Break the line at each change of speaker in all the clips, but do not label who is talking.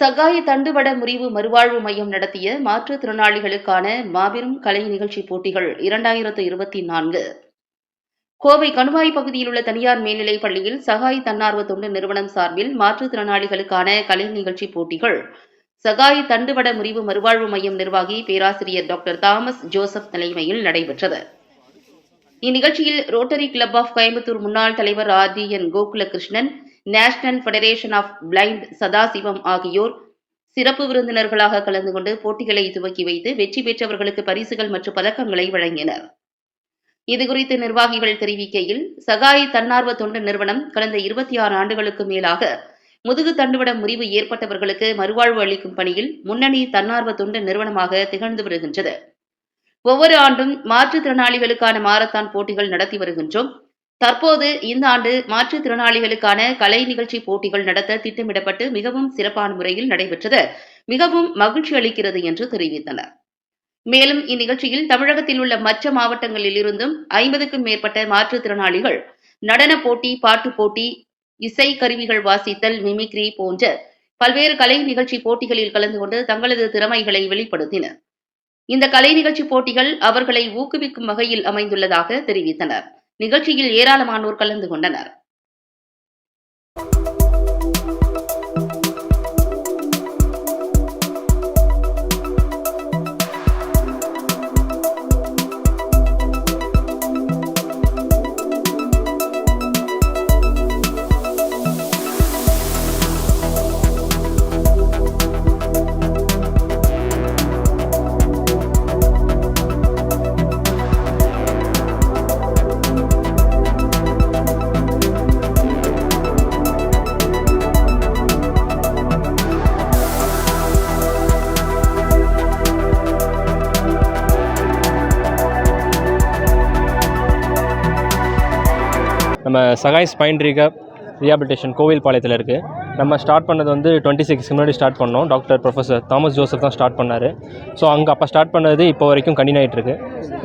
சகாய தண்டுவட முறிவு மறுவாழ்வு மையம் நடத்திய மாற்றுத்திறனாளிகளுக்கான மாபெரும் கலை நிகழ்ச்சி போட்டிகள் இரண்டாயிரத்து இருபத்தி நான்கு. கோவை கணுவாய் பகுதியில் உள்ள தனியார் மேல்நிலைப் பள்ளியில் சகாய் தன்னார்வ தொண்டு நிறுவனம் சார்பில் மாற்றுத்திறனாளிகளுக்கான கலை நிகழ்ச்சி போட்டிகள் சகாய் தண்டுவட முறிவு மறுவாழ்வு மையம் நிர்வாகி பேராசிரியர் டாக்டர் தாமஸ் ஜோசப் தலைமையில் நடைபெற்றது. இந்நிகழ்ச்சியில் ரோட்டரி கிளப் ஆஃப் கோயம்புத்தூர் முன்னாள் தலைவர் R D N Gokulakrishnan national federation of blind Sadasivam ஆகியோர் சிறப்பு விருந்தினர்களாக கலந்து கொண்டு போட்டிகளை துவக்கி வைத்து வெற்றி பெற்றவர்களுக்கு பரிசுகள் மற்றும் பதக்கங்களை வழங்கினர். இதுகுறித்து நிர்வாகிகள் தெரிவிக்கையில் சகாய் தன்னார்வ தொண்டு நிறுவனம் கடந்த இருபத்தி ஆறு ஆண்டுகளுக்கு மேலாக முதுகு தண்டுவிட முறிவு ஏற்பட்டவர்களுக்கு மறுவாழ்வு அளிக்கும் பணியில் முன்னணி தன்னார்வ தொண்டு நிறுவனமாக திகழ்ந்து வருகின்றது. ஒவ்வொரு ஆண்டும் மாற்றுத்திறனாளிகளுக்கான மாரத்தான் போட்டிகள் நடத்தி வருகின்றோம். தற்போது இந்த ஆண்டு மாற்றுத்திறனாளிகளுக்கான கலை நிகழ்ச்சி போட்டிகள் நடத்த திட்டமிடப்பட்டு மிகவும் சிறப்பான முறையில் நடைபெற்றது. மிகவும் மகிழ்ச்சி அளிக்கிறது என்று தெரிவித்தனர். மேலும் இந்நிகழ்ச்சியில் தமிழகத்தில் உள்ள மற்ற மாவட்டங்களில் இருந்தும் ஐம்பதுக்கும் மேற்பட்ட மாற்றுத்திறனாளிகள் நடன போட்டி பாட்டு போட்டி இசை கருவிகள் வாசித்தல் மிமிக்ரி போன்ற பல்வேறு கலை நிகழ்ச்சி போட்டிகளில் கலந்து கொண்டு தங்களது திறமைகளை வெளிப்படுத்தினர். இந்த கலை நிகழ்ச்சி போட்டிகள் அவர்களை ஊக்குவிக்கும் வகையில் அமைந்துள்ளதாக தெரிவித்தனர். நிகழ்ச்சியில் ஏராளமானோர் கலந்து கொண்டனர்.
நம்ம சகாய் ஸ்பைன் ரீகப் ரீஹாபிலிட்டேஷன் கோவில் பாளையத்தில் இருக்குது நம்ம ஸ்டார்ட் பண்ணது வந்து டுவெண்ட்டி சிக்ஸ்க்கு முன்னாடி ஸ்டார்ட் பண்ணோம். டாக்டர் ப்ரொஃபஸர் தாமஸ் ஜோசப் தான் ஸ்டார்ட் பண்ணார். ஸோ அங்கே அப்போ ஸ்டார்ட் பண்ணது இப்போ வரைக்கும் கண்டினியூ ஆகிட்டு இருக்கு.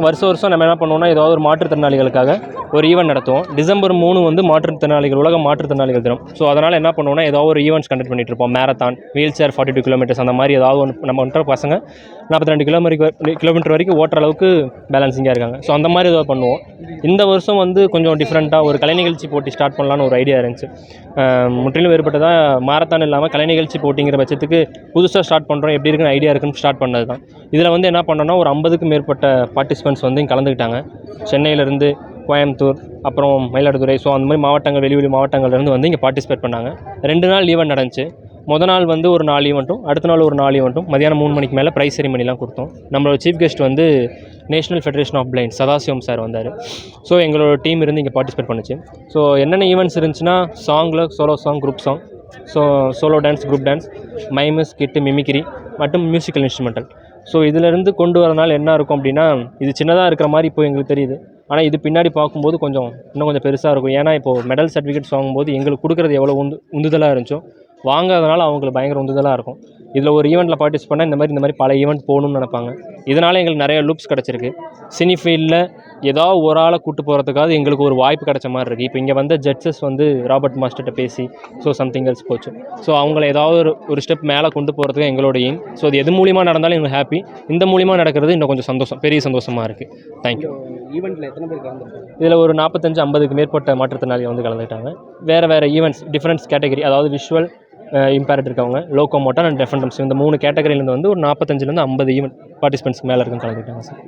வருஷம் வருஷம் நம்ம என்ன பண்ணுவோம்னா ஏதாவது ஒரு மாற்றுத்திறனாளிகளுக்காக ஒரு ஈவெண்ட் நடத்துவோம். டிசம்பர் மூணு வந்து மாற்றுத்திறனாளிகள் உலக மாற்றுத்திறனாளிகள் தினம். ஸோ அதனால் என்ன பண்ணுவோம்னா ஏதாவது ஒரு ஈவெண்ட்ஸ் கண்டக்ட் பண்ணிட்டு இருப்போம். Marathon wheelchair forty two kilometres அந்த மாதிரி ஏதாவது ஒன்று நம்ம வந்துட்டு பசங்க நாற்பத்தி ரெண்டு கிலோமீட்டர் கிலோமீட்டர் வரைக்கும் ஓட்டுற அளவுக்கு பேலன்சிங்காக இருக்காங்க. ஸோ அந்த மாதிரி ஏதாவது பண்ணுவோம். இந்த வருஷம் வந்து கொஞ்சம் டிஃப்ரெண்ட்டாக ஒரு கலை நிகழ்ச்சி போட்டி ஸ்டார்ட் பண்ணலான்னு ஒரு ஐடியா இருந்துச்சு. முற்றிலும் வேறுபட்டதாக மாரத்தான் இல்லாமல் கலை நிகழ்ச்சி போட்டிங்கிற பட்சத்துக்கு புதுசாக ஸ்டார்ட் பண்ணுறோம் எப்படி இருக்குன்னு ஐடியா இருக்குன்னு ஸ்டார்ட் பண்ணது தான் இதில் வந்து என்ன பண்ணோன்னா ஒரு ஐம்பதுக்கும் மேற்பட்ட பார்ட்டிசிபெண்ட்ஸ் வந்து கலந்துக்கிட்டாங்க. சென்னையிலேருந்து கோயம்புத்தூர் அப்புறம் மயிலாடுதுறை. ஸோ அந்த மாதிரி மாவட்டங்கள் வெளி வெளி மாவட்டங்கள்லேருந்து வந்து இங்கே பார்ட்டிசிபேட் பண்ணாங்க. ரெண்டு நாள் ஈவெண்ட் நடந்துச்சு. முத நாள் வந்து ஒரு நாலு ஈவெண்ட்டும் அடுத்த நாள் ஒரு நாலு ஈவெண்ட்டும் மதியானம் மூணு மணிக்கு மேலே ப்ரைஸ் செரிமனிலாம் கொடுத்தோம். நம்மளோட சீஃப் கெஸ்ட் வந்து national federation of blind Sadasivam sir வந்தார். ஸோ எங்களோட டீம் இருந்து இங்கே பார்ட்டிசிபேட் பண்ணுச்சு. ஸோ என்னென்ன ஈவெண்ட்ஸ் இருந்துச்சுன்னா சாங்கில் solo song group song so solo dance group dance mimes கிட்டு மிமிக்ரி மற்றும் மியூசிக்கல் இன்ஸ்ட்ருமெண்டல் ஸோ இதிலேருந்து கொண்டு வரனால என்ன இருக்கும் அப்படின்னா இது சின்னதாக இருக்கிற மாதிரி இப்போ எங்களுக்கு தெரியுது. ஆனால் இது பின்னாடி பார்க்கும்போது கொஞ்சம் இன்னும் கொஞ்சம் பெருசாக இருக்கும். ஏன்னா இப்போது மெடல் சர்டிஃபிகேட்ஸ் வாங்கும்போது எங்களுக்கு கொடுக்குறது எவ்வளோ உந்து உந்துதலாக இருந்துச்சோ வாங்காதனால அவங்களுக்கு பயங்கர உந்துதலாக இருக்கும். இதில் ஒரு ஈவெண்ட்டில் பார்ட்டிசிபேட் பண்ணால் இந்த மாதிரி இந்த மாதிரி பல ஈவெண்ட் போகணும்னு நினைப்பாங்க. இதனால் எங்களுக்கு நிறைய லூப்ஸ் கிடச்சிருக்கு. சினி ஃபீல்டில் ஏதாவது ஒரு ஆளை கூட்டு போகிறதுக்காவது எங்களுக்கு ஒரு வாய்ப்பு கிடைச்ச மாதிரி இருக்குது இப்போ இங்கே வந்த ஜட்ஜஸ் வந்து ராபர்ட் மாஸ்டர்கிட்ட பேசி ஸோ சம்திங் எல்ஸ் போச்சு. ஸோ அவங்கள ஏதாவது ஒரு ஒரு ஸ்டெப் மேலே கொண்டு போகிறதுக்கு எங்களோட எய்ம் ஸோ அது எது மூலியமாக நடந்தாலும் எங்களுக்கு ஹாப்பி இந்த மூலியமாக நடக்கிறது இன்னும் கொஞ்சம் சந்தோஷம் பெரிய சந்தோஷமாக இருக்குது தேங்க்யூ
ஈவெண்ட்டில் எத்தனை பேர் கலந்துருக்காங்க?
இதில் ஒரு நாற்பத்தஞ்சு ஐம்பதுக்கு மேற்பட்ட மாற்றுத்திறனாளிகள் வந்து கலந்துக்கிட்டாங்க. வேறு வேறு ஈவெண்ட்ஸ் டிஃப்ரெண்ட்ஸ் கேட்டகரி அதாவது விஷுவல் இம்பேரட் இருக்கவங்க லோக்கோ மோட்டார் அண்ட் டெஃபன்டம்ஸ் இந்த மூணு கேட்டகரியிலேருந்து வந்து ஒரு நாற்பத்தஞ்சிலேருந்து ஐம்பது ஈவெண்ட் பார்ட்டிசிபென்ட்ஸ்க்கு மேலே இருக்குன்னு கலந்துக்கிட்டாங்க சார்.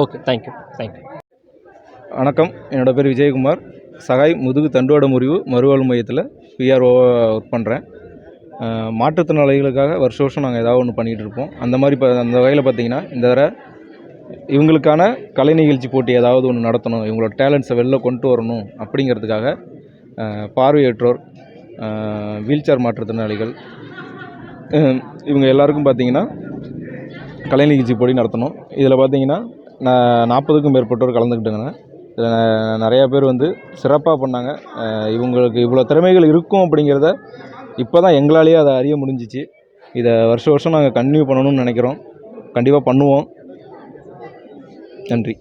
ஓகே தேங்க்யூ தேங்க்யூ
வணக்கம் என்னோடய பேர் விஜயகுமார். சகாய் முதுகு தண்டுவட முறிவு மறுவாழ்வு மையத்தில் பிஆர்ஓ ஒர்க் பண்ணுறேன் மாற்றுத்திறனாளிகளுக்காக வருஷ வருஷம் நாங்கள் ஏதாவது ஒன்று பண்ணிகிட்டு இருப்போம். அந்த மாதிரி இப்போ அந்த வகையில் பார்த்தீங்கன்னா இந்த தடவை இவங்களுக்கான கலை நிகழ்ச்சி போட்டி ஏதாவது ஒன்று நடத்தணும் இவங்களோட டேலண்ட்ஸை வெளில கொண்டு வரணும் அப்படிங்கிறதுக்காக பார்வையற்றோர் வீல் சேர் மாற்றுத்திறனாளிகள் இவங்க எல்லாருக்கும் பார்த்தீங்கன்னா கலை நிகழ்ச்சி போட்டி நடத்தணும். இதில் பார்த்தீங்கன்னா நான் நாற்பதுக்கும் மேற்பட்டோர் கலந்துக்கிட்டுங்க இதில் நிறையா பேர் வந்து சிறப்பாக பண்ணாங்க. இவங்களுக்கு இவ்வளோ திறமைகள் இருக்கும் அப்படிங்கிறத இப்போ தான் எங்களாலேயே அதை அறிய முடிஞ்சிச்சு. இதை வருஷ வருஷம் நாங்கள் கன்டினியூ பண்ணணும்னு நினைக்கிறோம். கண்டிப்பாக பண்ணுவோம். நன்றி.